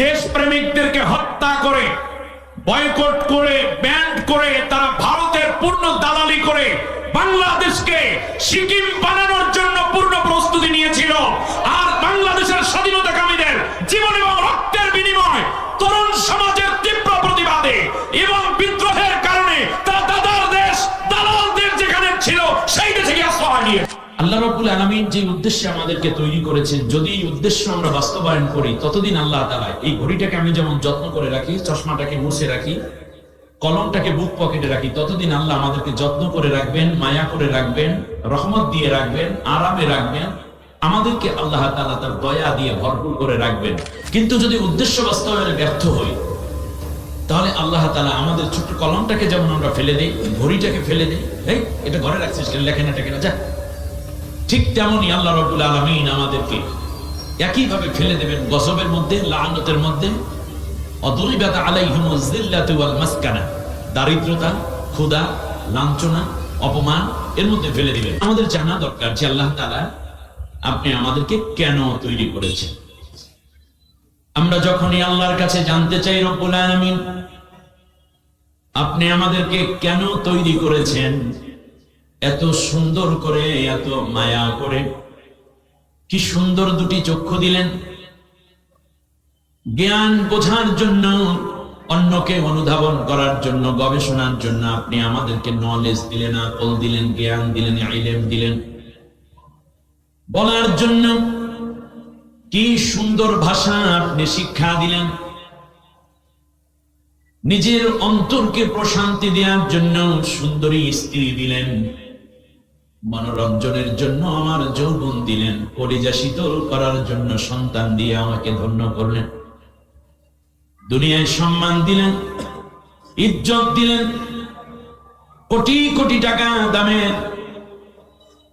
দেশপ্রেমিকদেরকে হত্যা করে, বয়কট করে, ব্যান্ড করে, তারা ভারতের পূর্ণ দালালি করে, বাংলাদেশকে সিকিম বানানোর জন্য পূর্ণ প্রস্তুতি নিয়েছিল। আর বাংলাদেশের স্বাধীনতাকামীদের জীবন এবং রক্তের বিনিময় তরুণ সমাজের তীব্র প্রতিবাদে এবং বিদ্রোহের কারণে তারা দাদার দেশ দালালদের যেখানে ছিল, সেই দেশে গিয়ে আশ্রয় নিয়ে আল্লাহ রাব্বুল আলামিন যে উদ্দেশ্যে আমাদেরকে তৈরি করেছেন, যদি এই উদ্দেশ্য আমরা বাস্তবায়ন করি, ততদিন আল্লাহ তাআলা এই ঘড়িটাকে আমি যেমন যত্ন করে রাখি, চশমাটাকে মুছে রাখি, কলমটাকে বুক পকেটে রাখি, ততদিন আল্লাহ আমাদেরকে যত্ন করে রাখবেন, মায়া করে রাখবেন, রহমত দিয়ে রাখবেন, আরামে রাখবেন, আমাদেরকে আল্লাহ তাআলা তার দয়া দিয়ে ভরপুর করে রাখবেন। কিন্তু যদি উদ্দেশ্য বাস্তবায়নে ব্যর্থ হই, তাহলে আল্লাহ তাআলা আমাদের ছোট্ট কলমটাকে যেমন আমরা ফেলে দেই, ঘড়িটাকে ফেলে দেই এই এটা ঘরে রাখছিস কেন লেখে না টেকে না যা। ঠিক তেমনই আল্লাহ রবুল আলমিন আমাদেরকে একইভাবে ফেলে দেবেন গজবের মধ্যে লানতের মধ্যে। দারিদ্রতা, ক্ষুধা, লাঞ্ছনা, অপমান এর মধ্যে ফেলে দিবেন। আমাদের জানা দরকার যে আল্লাহ তাআলা আপনি আমাদেরকে কেন তৈরি করেছেন। আমরা যখনই আল্লাহর কাছে জানতে চাই রব্বুল আলামিন, আপনি আমাদেরকে কেন তৈরি করেছেন? এত সুন্দর করে, এত মায়া করে। কি সুন্দর দুটি চক্ষু দিলেন। জ্ঞান বোঝার জন্য, অন্যকে অনুধাবন করার জন্য, গবেষণার জন্য আপনি আমাদেরকে নলেজ দিলেন, আকল দিলেন, জ্ঞান দিলেন ইলেম দিলেন। বলার জন্য কি সুন্দর ভাষা আপনি শিক্ষা দিলেন। নিজের অন্তরকে প্রশান্তি দেওয়ার জন্য সুন্দরী স্ত্রী দিলেন। মনোরঞ্জনের জন্য আমার যৌবন দিলেন, কলিজা শীতল করার জন্য সন্তান দিয়ে আমাকে ধন্য করলেন। দুনিয়ায় সম্মান দিলেন, ইজ্জত দিলেন, কোটি কোটি টাকা দামের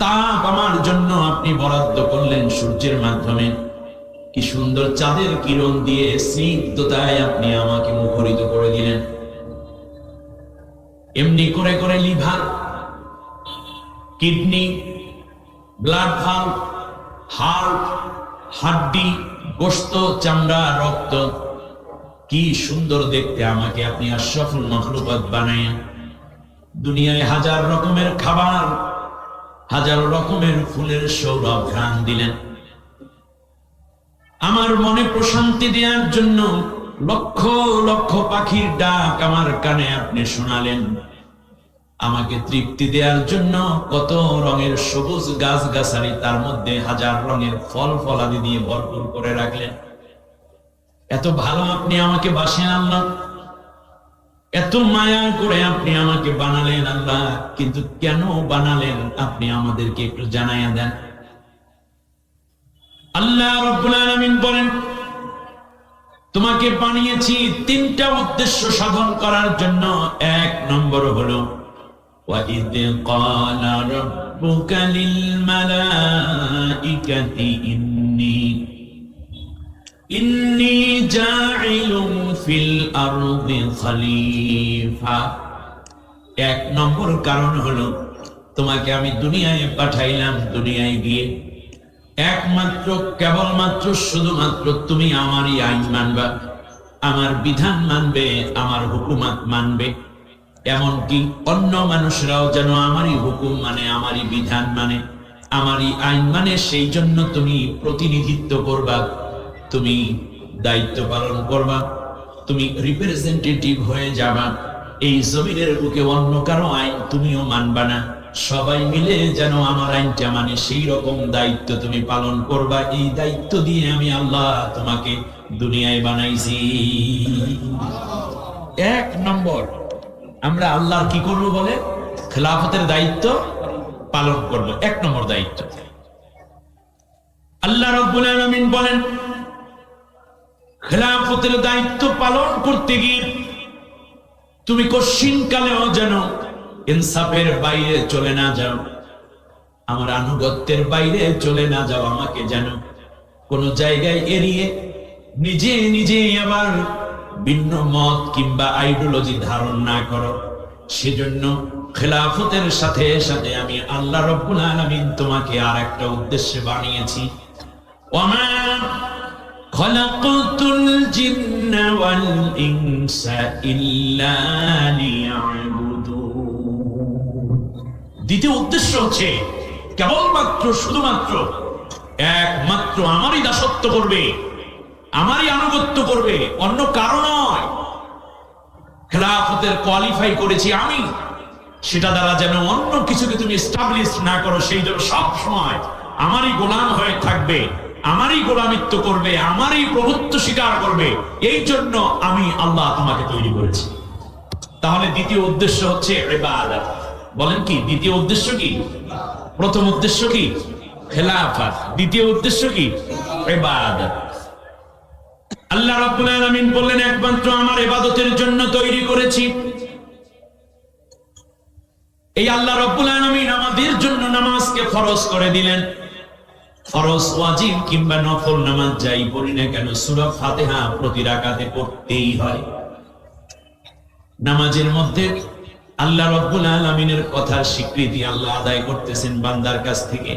তাপ আমার জন্য আপনি বরাদ্দ করলেন সূর্যের মাধ্যমে। কি সুন্দর চাঁদের কিরণ দিয়ে স্নিগ্ধতায় আপনি আমাকে মুখরিত করে দিলেন। এমনি করে করে liver kidney, blood valve heart হাড্ডি গোস্ত চামড়া, রক্ত। কি সুন্দর দেখতে আমাকে আপনি আশরাফুল মখলুকাত বানায় দুনিয়ায় হাজার রকমের খাবার, হাজার রকমের ফুলের সৌরভ ঘ্রাণ দিলেন। আমার মনে প্রশান্তি দেওয়ার জন্য লক্ষ লক্ষ পাখির ডাক আমার কানে আপনি শোনালেন। আমাকে তৃপ্তি দেওয়ার জন্য কত রঙের সবুজ গাছ গাছালি তার মধ্যে হাজার রঙের ফল ফলাদি দিয়ে ভরপুর করে রাখলেন। এত ভালো আপনি আমাকে বাসেন আল্লাহ। এত মায়া করে আপনি আমাকে বানালেন আল্লাহ। কিন্তু কেন বানালেন আপনি আমাদেরকে একটু জানাইয়া দেন। আল্লাহ বলেন, তোমাকে বানিয়েছি তিনটা উদ্দেশ্য সাধন করার জন্য। এক নম্বর হলো وَإِذْ قَالَ رَبُّكَ لِلْمَلَائِكَةِ إِنِّي إِنِّي جَاعِلٌ فِي الْأَرْضِ خَلِيفَةً এক নম্বর কারণ হলো তোমাকে আমি দুনিয়ায় পাঠাইলাম দুনিয়ায় গিয়ে একমাত্র কেবলমাত্র শুধুমাত্র তুমি আমারই আইন মানবা আমার বিধান মানবে আমার হুকুমাত মানবে এমনকি অন্য মানুষরাও যেন আমারই হুকুম মানে আমারই বিধান মানে আমারই আইন মানে সেই জন্য তুমি প্রতিনিধিত্ব করবা, তুমি দায়িত্ব পালন করবা, তুমি রিপ্রেজেন্টেটিভ হয়ে যাবা। এই জমিনের বুকে অন্য কারও আইন তুমিও মানবা না। সবাই মিলে যেন আমার আইনটা মানে সেই রকম দায়িত্ব তুমি পালন করবা। এই দায়িত্ব দিয়ে আমি আল্লাহ তোমাকে দুনিয়ায় বানাইছি। এক নম্বর। আমরা আল্লাহর কি করব বলে? খেলাফতের দায়িত্ব পালন করব। এক নম্বর দায়িত্ব। আল্লাহ রব্বুল আলামিন বলেন, খেলাফতের দায়িত্ব পালন করতে গিয়ে তুমি কশিন কালেও যেন ইনসাফের বাইরে চলে না যাও, আমার আনুগত্যের বাইরে চলে না যাও, আমাকে যেন কোন জায়গায় এড়িয়ে নিজে নিজে আবার ভিন্ন মত কিংবা আইডিওলজি ধারণ না করো। সেজন্য খেলাফতের সাথে সাথে আমি আল্লাহ রব্বুল আলমিন তোমাকে আর একটা উদ্দেশ্যে বানিয়েছি। দ্বিতীয় উদ্দেশ্য হচ্ছে, কেবলমাত্র, শুধুমাত্র, একমাত্র আমারই দাসত্ব করবে। আমারই আনুগত্য করবে, অন্য কারণ নয়। খেলাফতের কোয়ালিফাই করেছি আমি। সেটা দ্বারা যেন অন্য কিছুকে তুমি এস্টাবলিশ না করো, সেই জন্য সব সময় আমারই গোলাম হয়ে থাকবে, আমারই গোলামিত্ব করবে, আমারই প্রভুত্ব স্বীকার করবে। এই জন্য আমি আল্লাহ তোমাকে তৈরি করেছি। তাহলে দ্বিতীয় উদ্দেশ্য হচ্ছে বলেন কি, দ্বিতীয় উদ্দেশ্য কি? প্রথম উদ্দেশ্য কি? খেলাফত। দ্বিতীয় উদ্দেশ্য কি? ইবাদত। আল্লাহ রাব্বুল আলামিন বললেন, একমাত্র আমার ইবাদতের জন্য তৈরি করেছি। এই আল্লাহ রাব্বুল আলামিন আমাদের জন্য নামাজকে ফরজ করে দিলেন। ফরজ, ওয়াজিব কিংবা নফল নামাজ যাই পড়ি না কেন, সূরা ফাতিহা প্রতি রাকাতে পড়তেই হয়। নামাজের মধ্যে আল্লাহ রাব্বুল আলামিনের কথার স্বীকৃতি আল্লাহ আদায় করতেছেন বান্দার কাছ থেকে।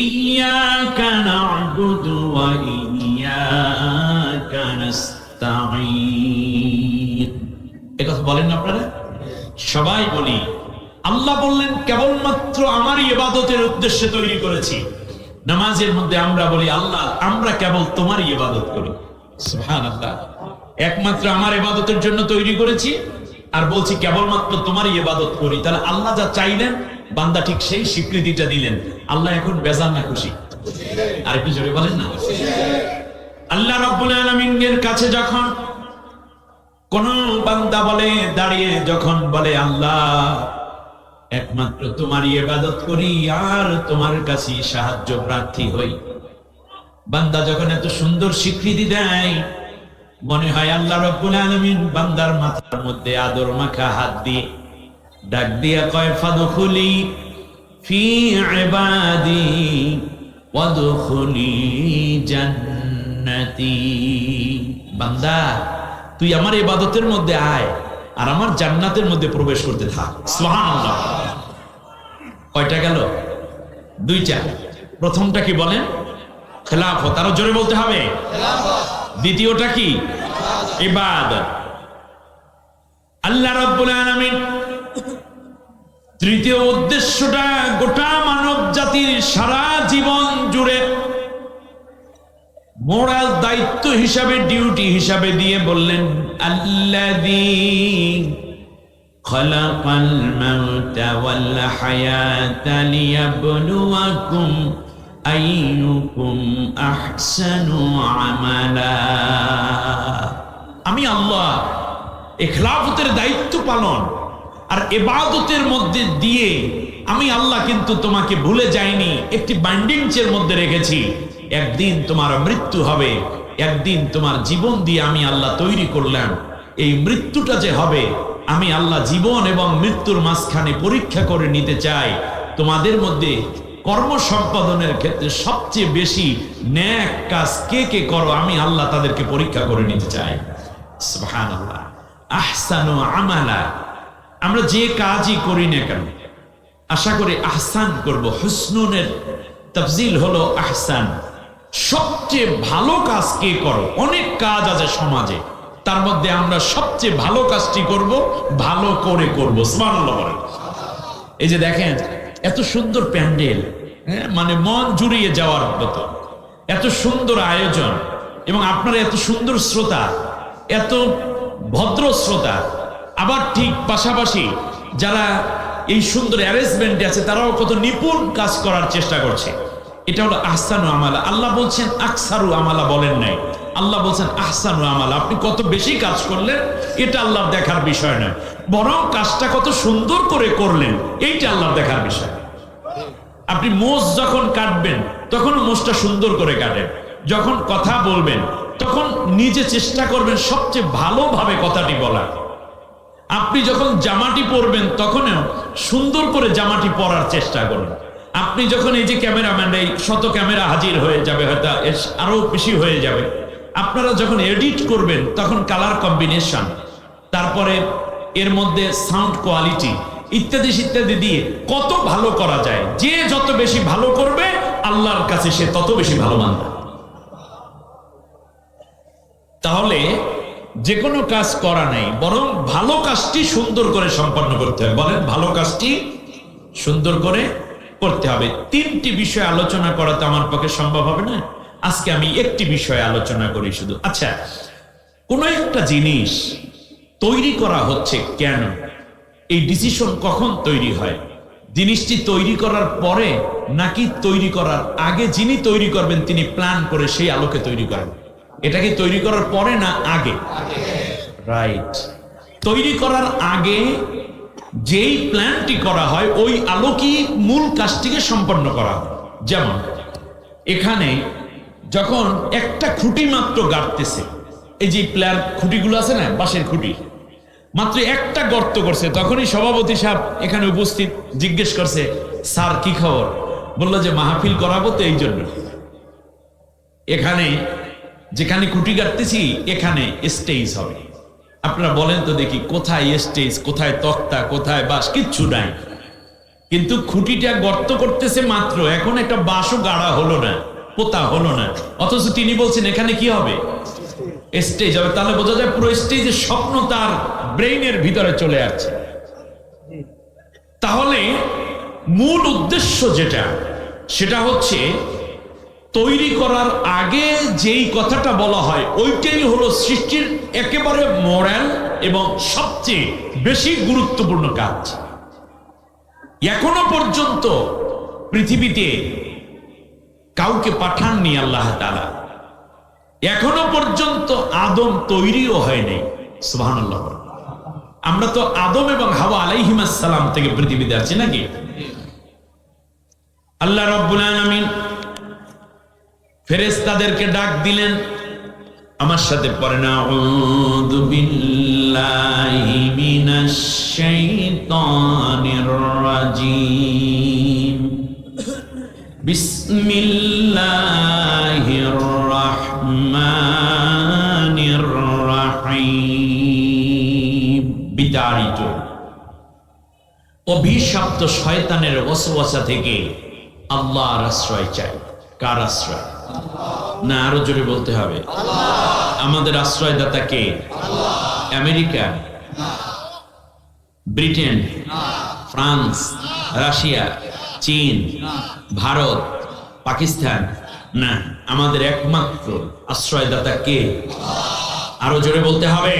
ইয়াকা না'বুদু ওয়া একথা বলেন আপনারা? সবাই বলি, আল্লাহ বললেন, কেবলমাত্র আমারই ইবাদতের উদ্দেশ্যে তৈরি করেছি। নামাজের মধ্যে আমরা বলি, আল্লাহ, আমরা কেবল তোমারই ইবাদত করি। একমাত্র আমার ইবাদতের জন্য তৈরি করেছি, আর বলছি, কেবলমাত্র তোমারই ইবাদত করি। তাহলে আল্লাহ যা চাইলেন, বান্দা ঠিক সেই স্বীকৃতিটা দিলেন। আল্লাহ এখন বেজার না খুশি। আর একটু জোরে বলেন না? আল্লাহ রাব্বুল আলামিনের কাছে যখন কোন বান্দা বলে, দাঁড়িয়ে যখন বলে, আল্লাহ, একমাত্র তোমার ইবাদত করি আর তোমার কাছে সাহায্য প্রার্থী হই। বান্দা যখন এত সুন্দর স্বীকৃতি দেয়, মনে হয় আল্লাহ রব্বুল আলামিন বান্দার মাথার মধ্যে আদর মাখা হাত দিয়ে ডাক দিয়া কয়, ফাদখুলি ফি ইবাদি, ওয়াদখুলি জান্নাতি। বান্দা, তুই আমার ইবাদতের মধ্যে আয় আর আমার জান্নাতের মধ্যে প্রবেশ করতে থাক। সুবহানাল্লাহ। কয়টা গেল? দুইটা। প্রথমটা কি বলেন? খেলাফত। আরও জোরে বলতে হবে। দ্বিতীয়টা কি? ইবাদত। আল্লাহ রাব্বুল আলামিন তৃতীয় উদ্দেশ্যটা গোটা মানব জাতির সারা জীবন জুড়ে মোরাল দায়িত্ব হিসাবে ডিউটি হিসাবে দিয়ে বললেন আল্লাযী خلق الموت والحياة ليبلوكم أيكم أحسن عملا আমি আল্লাহ এখলাফতের দায়িত্ব পালন আর এবাদতের মধ্যে দিয়ে আমি আল্লাহ কিন্তু তোমাকে ভুলে যাইনি একটি বাইন্ডিংসের মধ্যে রেখেছি একদিন তোমার মৃত্যু হবে, একদিন তোমার জীবন দিয়ে আমি আল্লাহ তৈরি করলাম। এই মৃত্যুটা যে হবে, আমি আল্লাহ জীবন এবং মৃত্যুর মাঝখানে পরীক্ষা করে নিতে চাই। তোমাদের মধ্যে কর্ম সম্পাদনের ক্ষেত্রে সবচেয়ে বেশি ন্যাক কাজ কে কে করো, আমি আল্লাহ তাদেরকে পরীক্ষা করে নিতে চাই। আহসানু আমালা। আমরা যে কাজই করি না কেন, আশা করি আহসান করব। হুসনুনের তফজিল হলো আহসান। সবচেয়ে ভালো কাজ কে করো? অনেক কাজ আছে সমাজে। তার মধ্যে আমরা সবচেয়ে ভালো কাজটি করব, ভালো করে করব। বলেন। এই যে দেখেন, এত সুন্দর প্যান্ডেল হ্যাঁ? মানে মন জুড়িয়ে যাওয়ার মতো। এত সুন্দর আয়োজন। এবং আপনারা এত সুন্দর শ্রোতা, এত ভদ্র শ্রোতা। আবার ঠিক পাশাপাশি যারা এই সুন্দর অ্যারেঞ্জমেন্টে আছে, তারাও কত নিপুণ কাজ করার চেষ্টা করছে। এটা হলো আহসানু আমালা। আল্লাহ বলছেন, আকসারু আমালা বলেন নাই। আল্লাহ বলছেন, আহসানু আমালা আপনি কত বেশি কাজ করলেন, এটা আল্লাহ দেখার বিষয় নয়। বরং কাজটা কত সুন্দর করে করলেন, এইটা আল্লাহ দেখার বিষয়। আপনি মোষ যখন কাটবেন, তখন মোষটা সুন্দর করে কাটেন। যখন কথা বলবেন, তখন নিজে চেষ্টা করবেন সবচেয়ে ভালোভাবে কথাটি বলার। আপনি যখন জামাটি পরবেন, তখনও সুন্দর করে জামাটি পরার চেষ্টা করুন। আপনি যখন এই যে ক্যামেরাম্যান, এই শত ক্যামেরা হাজির হয়ে যাবে, হয়তো আরও বেশি হয়ে যাবে। আপনারা যখন এডিট করবেন, তখন কালার কম্বিনেশন তারপরে এর মধ্যে সাউন্ড কোয়ালিটি ইত্যাদি ইত্যাদি দিয়ে কত ভালো করা যায়। যে যত বেশি ভালো করবে, আল্লাহর কাছে সে তত বেশি ভালো মানবে। তাহলে যে কোনো কাজ করা নেই, বরং ভালো কাজটি সুন্দর করে সম্পন্ন করতে হবে। বলেন, ভালো কাজটি সুন্দর করে করতে হবে। তিনটি বিষয় আলোচনা করা তো আমার পক্ষে সম্ভব হবে না। আজকে আমি একটি বিষয়ে আলোচনা করি শুধু। আচ্ছা কোন একটা জিনিস তৈরি করা হচ্ছে কেন? এই ডিসিশন কখন তৈরি হয়? জিনিসটি তৈরি করার পরে নাকি তৈরি করার আগে যিনি তৈরি করবেন, তিনি প্ল্যান করে সেই আলোকে তৈরি করেন? এটা কি তৈরি করার পরে না আগে? রাইট তৈরি করার আগে যেই প্ল্যানটি করা হয়, ওই আলোকই মূল কাজটিকে সম্পন্ন করা হয়। যেমন, এখানে যখন একটা খুঁটি মাত্র গাড়তেছে, এই যে প্লেয়ার খুঁটিগুলো আছে না, বাঁশের খুঁটি, মাত্র একটা গর্ত করছে, তখনই সভাপতি সাহেব এখানে উপস্থিত, জিজ্ঞেস করছে, স্যার, কি খবর? বলল যে, মাহফিল করাবো তো এই জন্য। এখানে যেখানে খুঁটি গাড়তেছি, এখানে স্টেজ হবে। আপনারা বলেন তো দেখি, কোথায় স্টেজ, কোথায় তক্তা, কোথায় বাস কিচ্ছু নাই। কিন্তু খুঁটিটা গর্ত করতেছে মাত্র, এখন একটা বাঁশও গাড়া হলো না, পোতা হলো না। অথচ তিনি বলছেন, এখানে কি হবে? স্টেজ হবে। তাহলে বোঝা যায় পুরো স্টেজের স্বপ্ন তার ব্রেইনের ভিতরে চলে আসছে। তাহলে মূল উদ্দেশ্য যেটা, সেটা হচ্ছে তৈরি করার আগে যেই কথাটা বলা হয়, ওইটাই হলো সৃষ্টির একেবারে মোরাল এবং সবচেয়ে বেশি গুরুত্বপূর্ণ কাজ। এখনও পর্যন্ত পৃথিবীতে কাউকে পাঠাননি আল্লাহ তালা এখনও পর্যন্ত আদম তৈরিও হয়নি সুবহানাল্লাহ। আমরা তো আদম এবং হাওয়া আলাইহিমাসালাম থেকে পৃথিবীতে আছি নাকি? আল্লাহ রব্বুল আলামিন ফেরেশতাদেরকে ডাক দিলেন, আমার সাথে পড়ে না বিতাড়িত। অভিশপ্ত শয়তানের ওয়াসওয়াসা থেকে আল্লাহর আশ্রয় চাই। কার আশ্রয়? না, আরও জোরে বলতে হবে। আমাদের আশ্রয়দাতা কে? আমেরিকা, ব্রিটেন, ফ্রান্স, রাশিয়া, চীন, ভারত, পাকিস্তান। না, আমাদের একমাত্র আশ্রয়দাতা কে? আরও জোরে বলতে হবে।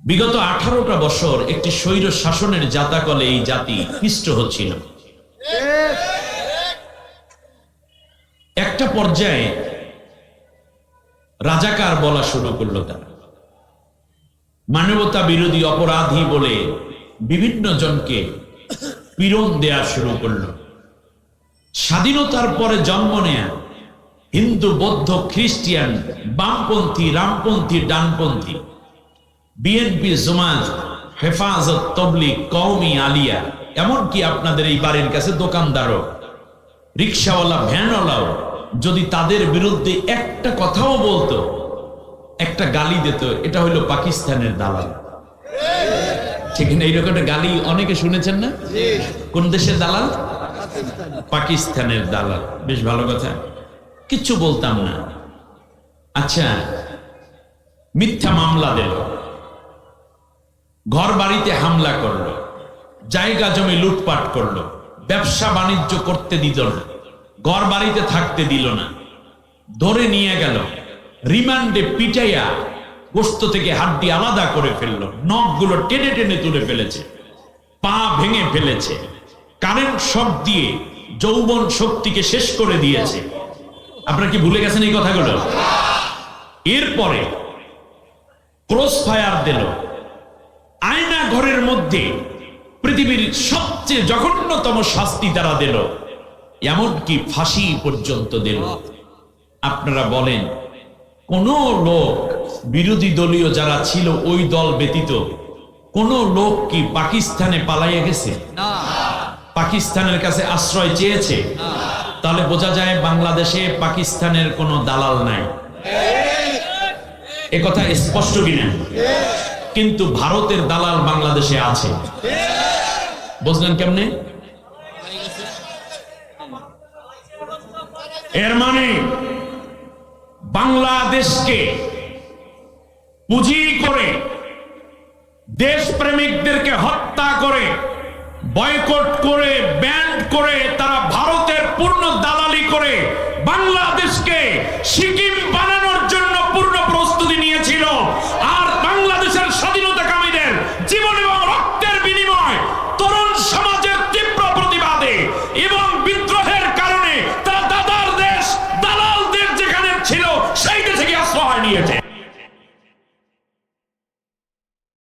বিগত আঠারোটা বছর একটি স্বৈর শাসনের জাতাকলে এই জাতি পিষ্ট হচ্ছিল। একটা পর্যায়ে রাজাকার বলা শুরু করল তারা। মানবতা বিরোধী অপরাধী বলে বিভিন্ন জনকে পীড়ন দেয়া শুরু করল। স্বাধীনতার পরে জন্ম নেয়া হিন্দু, বৌদ্ধ, খ্রিস্টিয়ান, বামপন্থী, রামপন্থী, ডানপন্থী, বিএনপি জমাজ হেফাজত তবলিগ কওমি আলিয়া, এমনকি আপনাদের এই বাড়ির কাছে দোকানদারও। রিক্সাওয়ালা ভ্যানওয়ালাও যদি তাদের বিরুদ্ধে একটা কথাও বলতো, একটা গালি দিত, এটা হইল পাকিস্তানের দালাল। ঠিক না? এইরকম একটা গালি অনেকে শুনেছেন না? কোন দেশের দালাল? পাকিস্তানের দালাল। বেশ ভালো কথা। কিচ্ছু বলতাম না। আচ্ছা মিথ্যা মামলা দিল। ঘর বাড়িতে হামলা করল, জায়গা জমি লুটপাট করল, ব্যবসা বাণিজ্য করতে দিত না ঘর বাড়িতে থাকতে দিল না। ধরে নিয়ে গেল, রিমান্ডে পিটাইয়া গোস্ত থেকে হাড্ডি আলাদা করে ফেলল, নখগুলো টেনে টেনে তুলে ফেলেছে, পা ভেঙে ফেলেছে কারেন্ট শক দিয়ে যৌবন শক্তিকে শেষ করে দিয়েছে। আপনারা কি ভুলে গেছেন এই কথাগুলো? এরপরে ক্রস ফায়ার দিল আয়না ঘরের মধ্যে পৃথিবীর সবচেয়ে জঘন্যতম শাস্তি তারা দিল এমনকি ফাঁসি পর্যন্ত দিল। আপনারা বলেন কোন লোক বিরোধী দলীয় যারা ছিল ওই দল ব্যতীত কোন লোক কি পাকিস্তানে পালাইয়া গেছে? পাকিস্তানের কাছে আশ্রয় চেয়েছে? তাহলে বোঝা যায় বাংলাদেশে পাকিস্তানের কোনো দালাল নাই। এ কথা স্পষ্ট কিনা? কিন্তু ভারতের দালাল বাংলাদেশে আছে। বুঝলেন কেমনে? এর মানে বাংলাদেশকে পুঁজি করে দেশপ্রেমিকদেরকে হত্যা করে, বয়কট করে ব্যান্ড করে তারা ভারতের পূর্ণ দালালি করে বাংলাদেশকে সিকিম বানানোর